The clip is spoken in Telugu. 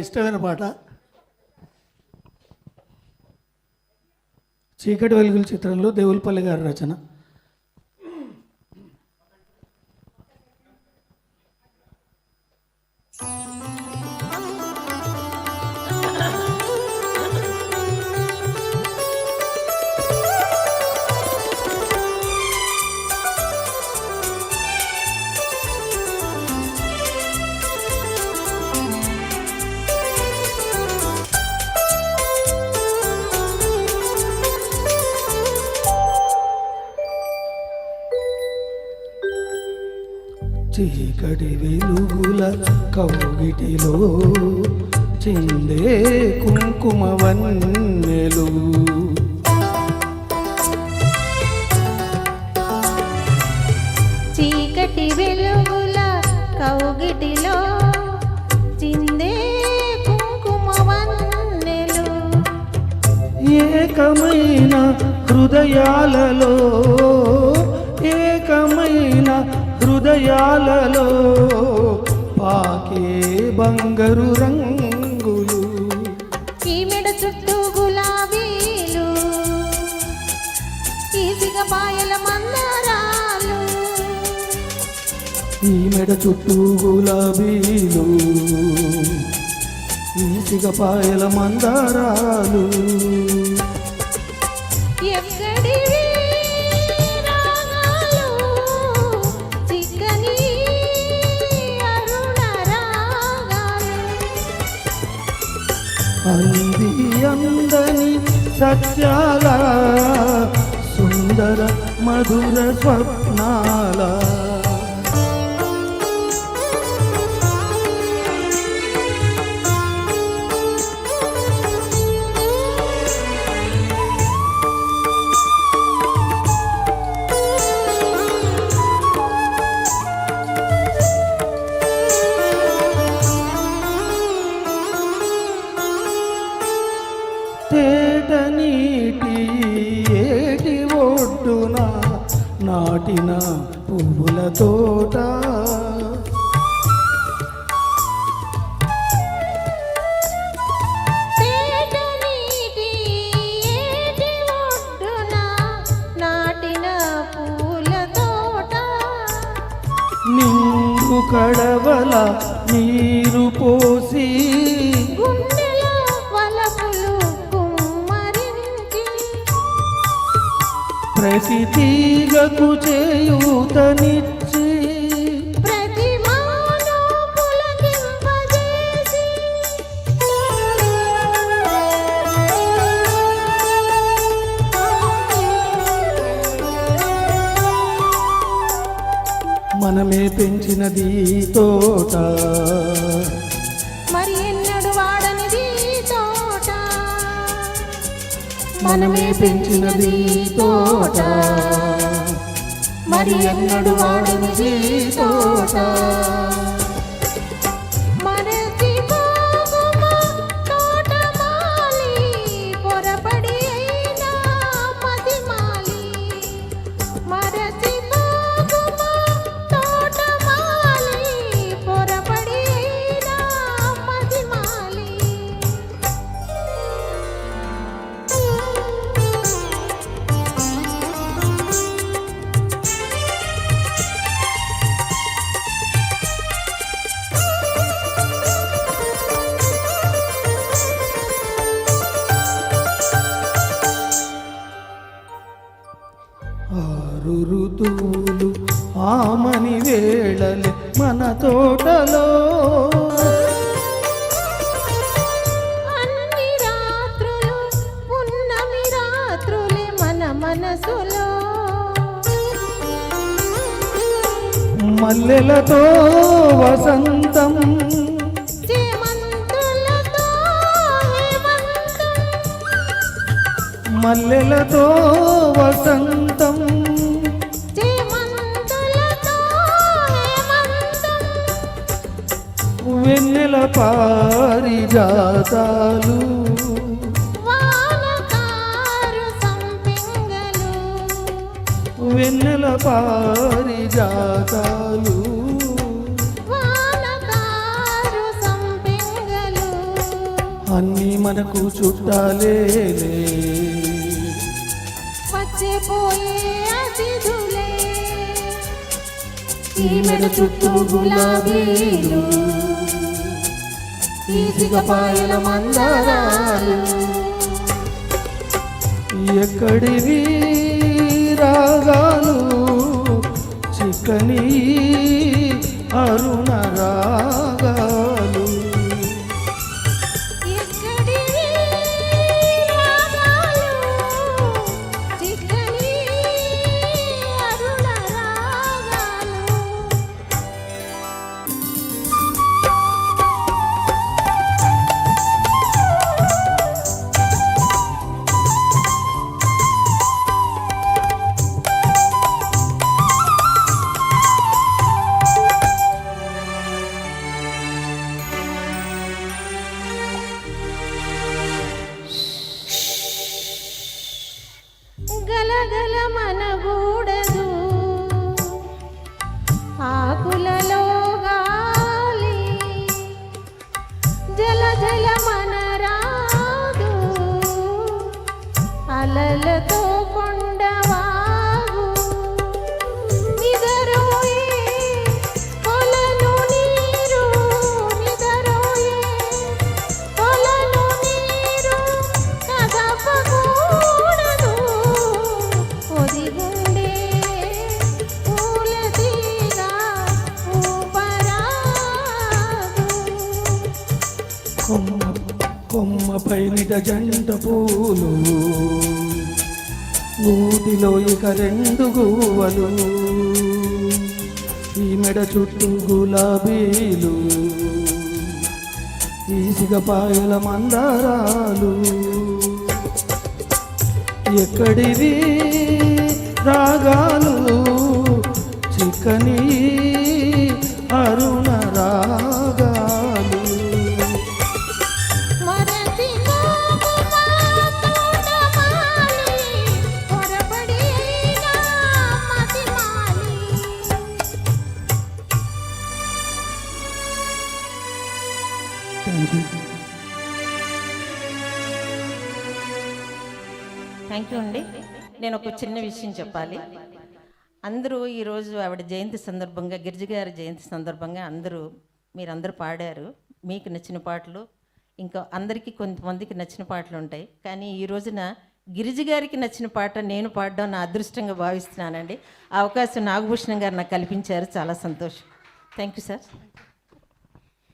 ఇష్టమైన పాట. చీకటి వెలుగుల చిత్రంలో దేవులపల్లి గారి రచన. చీకటి వెలుగుల కౌగిటిలో చిందే కుంకుమ వన్నెలు. చీకటి వెలుగుల కౌగిటిలో చిందే కుంకుమ వన్నెలు. ఏకమైన హృదయాలలో హృదయాలలో పాకే బంగారు రంగులు. ఈమెడ చుట్టూ గులాబీలు ఈసిగ పాయల మందారాలు. ఈ మెడ చుట్టూ గులాబీలు ఈసిగ పాయల మందారాలు. అంది అందని సత్యాల సుందర మధుర స్వప్నాల నాటిన పువ్వుల తోట. నిండు కడవల నీరు పోసి ప్రతి తీగకు చేయూతనిచ్చి. మనమే పెంచినది తోట. మరి మనమే పెంచినది తోట. మరి ఎన్నడు వాడనిది తోట. ఋతువులు ఆమని వేళలే మన తోటలో. అన్ని రాత్రులు పున్నమి రాత్రులే మన మనసులో. మల్లెలతో వసంతం. మల్లెలతో వసంతం. పారిజాతాలు. వానకారు సంపింగలు. వెన్నెల పారిజాతాలు. అన్నీ మనకు ఈ మెడ చుట్టూ గులాబీలు. ఈజిగపాయల మందారాలు. ఎక్కడివి రాగాలు చిక్కని అరుణరా అలలతో బొమ్మపై నిజ జంట పూలు ఊటిలో ఇక రెండు గువ్వలు ఈ మెడ చుట్టూ గులాబీలు ఈసిగపాయల మందారాలు. ఎక్కడివి రాగాలు చిక్కని అరుణరా థ్యాంక్ యూ థ్యాంక్ యూ అండి. నేను ఒక చిన్న విషయం చెప్పాలి. అందరూ ఈరోజు ఆవిడ జయంతి సందర్భంగా గిరిజ గారి జయంతి సందర్భంగా అందరూ మీరందరూ పాడారు. మీకు నచ్చిన పాటలు ఇంకా అందరికీ కొంతమందికి నచ్చిన పాటలు ఉంటాయి. కానీ ఈ రోజున గిరిజ గారికి నచ్చిన పాట నేను పాడడం నా అదృష్టంగా భావిస్తున్నానండి. ఆ అవకాశం నాగభూషణం గారు నాకు కల్పించారు. చాలా సంతోషం. Thank you sir